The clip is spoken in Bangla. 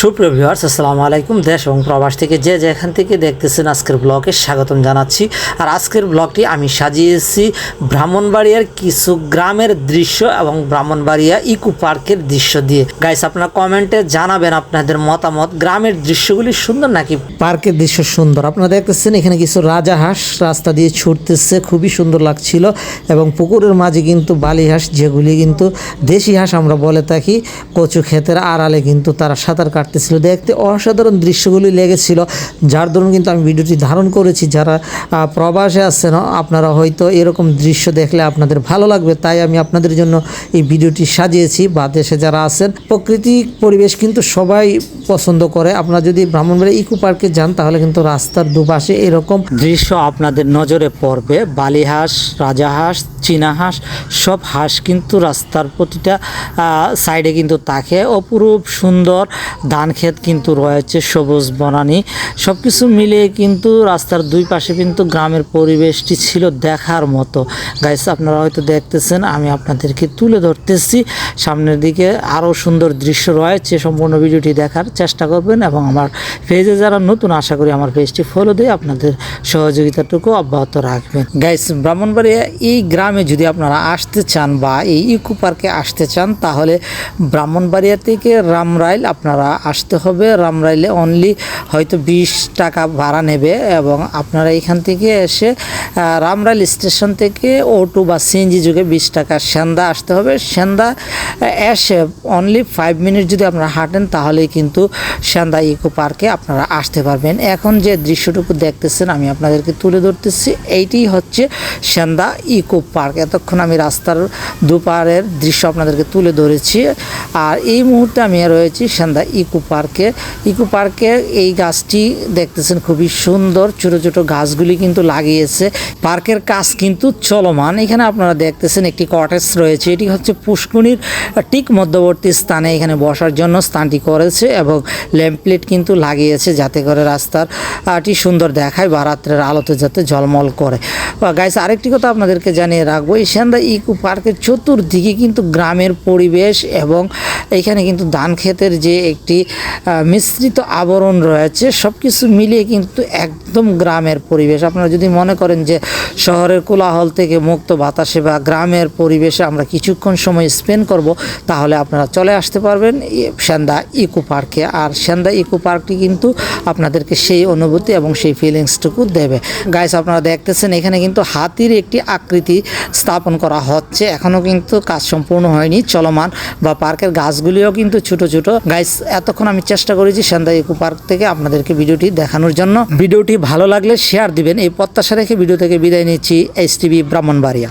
সুপ্রিয় ভিউয়ার্স, আসসালামু আলাইকুম। দেশ এবং প্রবাস থেকে যে যেখান থেকে দেখতেছেন আজকের ব্লগে স্বাগতম জানাচ্ছি। আর আজকের ব্লগটি আমি সাজিয়েছি ব্রাহ্মণবাড়িয়ার কিছু গ্রামের দৃশ্য এবং ব্রাহ্মণবাড়িয়া ইকো পার্কের দৃশ্য দিয়ে। গাইস আপনারা কমেন্টে জানাবেন আপনাদের মতামত। গ্রামের দৃশ্যগুলি সুন্দর নাকি? পার্কের দৃশ্য সুন্দর। আপনারা দেখতেছেন এখানে কিছু রাজাহাঁস রাস্তা দিয়ে ছুটতেছে, খুবই সুন্দর লাগছিল এবং পুকুরের মাঝে কিন্তু বালি হাঁস যেগুলি কিন্তু দেশি হাঁস আমরা বলে থাকি, কচু ক্ষেতের আড়ালে কিন্তু তারা সাঁতার কাটতেছিল। দেখতে অসাধারণ দৃশ্যগুলি লেগেছিল, যার দরুন কিন্তু আমি ভিডিওটি ধারণ করেছি। যারা প্রবাসে আছেন, আপনারা হয়তো এরকম দৃশ্য দেখলে আপনাদের ভালো লাগবে। তাই আমি আপনাদের জন্য এই ভিডিওটি সাজিয়েছি। বা দেশে যারা আছেন, প্রকৃতিক পরিবেশ কিন্তু সবাই পছন্দ করে। আপনারা যদি ব্রাহ্মণবাড়ি ইকো পার্কে যান, তাহলে কিন্তু রাস্তার দুপাশে এরকম দৃশ্য আপনাদের নজরে পড়বে। বালি হাঁস রাজা হাঁস চীনা হাঁস, সব হাঁস কিন্তু রাস্তার প্রতিটা সাইডে কিন্তু থাকে। অপরূপ সুন্দর ধান ক্ষেত কিন্তু রয়েছে, সবুজ বনানি। সব কিছু মিলিয়ে কিন্তু রাস্তার দুই পাশে কিন্তু গ্রামের পরিবেশটি ছিল দেখার মতো। গাইস আপনারা হয়তো দেখতেছেন, আমি আপনাদেরকে তুলে ধরতেছি। সামনের দিকে আরও সুন্দর দৃশ্য রয়েছে, সম্পূর্ণ ভিডিওটি দেখার চেষ্টা করবেন এবং আমার পেজে যারা নতুন, আশা করি আমার পেজটি ফলো দিয়ে আপনাদের সহযোগিতাটুকু অব্যাহত রাখবেন। গাইস ব্রাহ্মণবাড়িয়া এই গ্রামে যদি আপনারা আসতে চান বা এই ইকো পার্কে আসতে চান, তাহলে ব্রাহ্মণবাড়িয়া থেকে রামরাইল আপনারা আসতে হবে। রামরাইলে অনলি হয়তো বিশ টাকা ভাড়া নেবে এবং আপনারা এখান থেকে এসে রামরাইল স্টেশন থেকে অটো বা সিএনজি যুগে বিশ টাকা সেন্দা আসতে হবে। সেন্দা এসে অনলি ফাইভ মিনিট যদি আপনারা হাঁটেন, তাহলে কিন্তু সেন্দা ইকো পার্কে আপনারা আসতে পারবেন। এখন যে দৃশ্যটুকু দেখতেছেন, আমি আপনাদেরকে তুলে ধরতেছি। এইটি হচ্ছে সেন্দা ইকো পার্ক। এতক্ষণ আমি রাস্তার দুপারের দৃশ্য আপনাদেরকে তুলে ধরেছি। আর এই মুহূর্তে আমি রয়েছি সেন্দা ইকো পার্কে। ইকো পার্কে এই গাছটি দেখতেছেন খুবই সুন্দর, ছোট ছোট গাছগুলি কিন্তু লাগিয়েছে। পার্কের কাজ কিন্তু চলমান। এখানে আপনারা দেখতেছেন একটি কটেজ রয়েছে। এটি হচ্ছে পুষ্কুনির ঠিক মধ্যবর্তী স্থানে এখানে বসার জন্য স্থানটি করেছে এবং ল্যাম্পপ্লেট কিন্তু লাগিয়েছে যাতে করে রাস্তার আহটি সুন্দর দেখায় বা রাত্রের আলোতে যাতে ঝলমল করে। গাইস আরেকটি কথা আপনাদেরকে জানিয়ে রাখব। এই ইকো পার্কের চতুর্দিকে কিন্তু গ্রামের পরিবেশ এবং এখানে কিন্তু ধান ক্ষেতের যে একটি মিশ্রিত আবরণ রয়েছে সব কিছু মিলিয়ে কিন্তু একদম গ্রামের পরিবেশ। আপনারা যদি মনে করেন যে শহরের কোলাহল থেকে মুক্ত বাতাসে বা গ্রামের পরিবেশে আমরা কিছুক্ষণ সময় স্পেন্ড করব, তাহলে আপনারা চলে আসতে পারবেন সেন্দা ইকো পার্কে। আর সেন্দা ইকো পার্কটি কিন্তু আপনাদেরকে সেই অনুভূতি এবং সেই ফিলিংসটুকু দেবে। গাইস আপনারা দেখতেছেন এখানে কিন্তু হাতির একটি আকৃতি স্থাপন করা হচ্ছে। এখনও কিন্তু কাজ সম্পূর্ণ হয়নি, চলমান বা পার্কের গাছগুলিও কিন্তু ছোট ছোট। গাইস এতক্ষণ আমি চেষ্টা করেছি সেন্দা ইকো পার্ক থেকে আপনাদেরকে ভিডিওটি দেখানোর জন্য। ভিডিওটি ভালো লাগলে শেয়ার দিবেন। এই প্রত্যাশা রেখে ভিডিও থেকে বিদায় নিচ্ছি। H TV Brahmanbaria.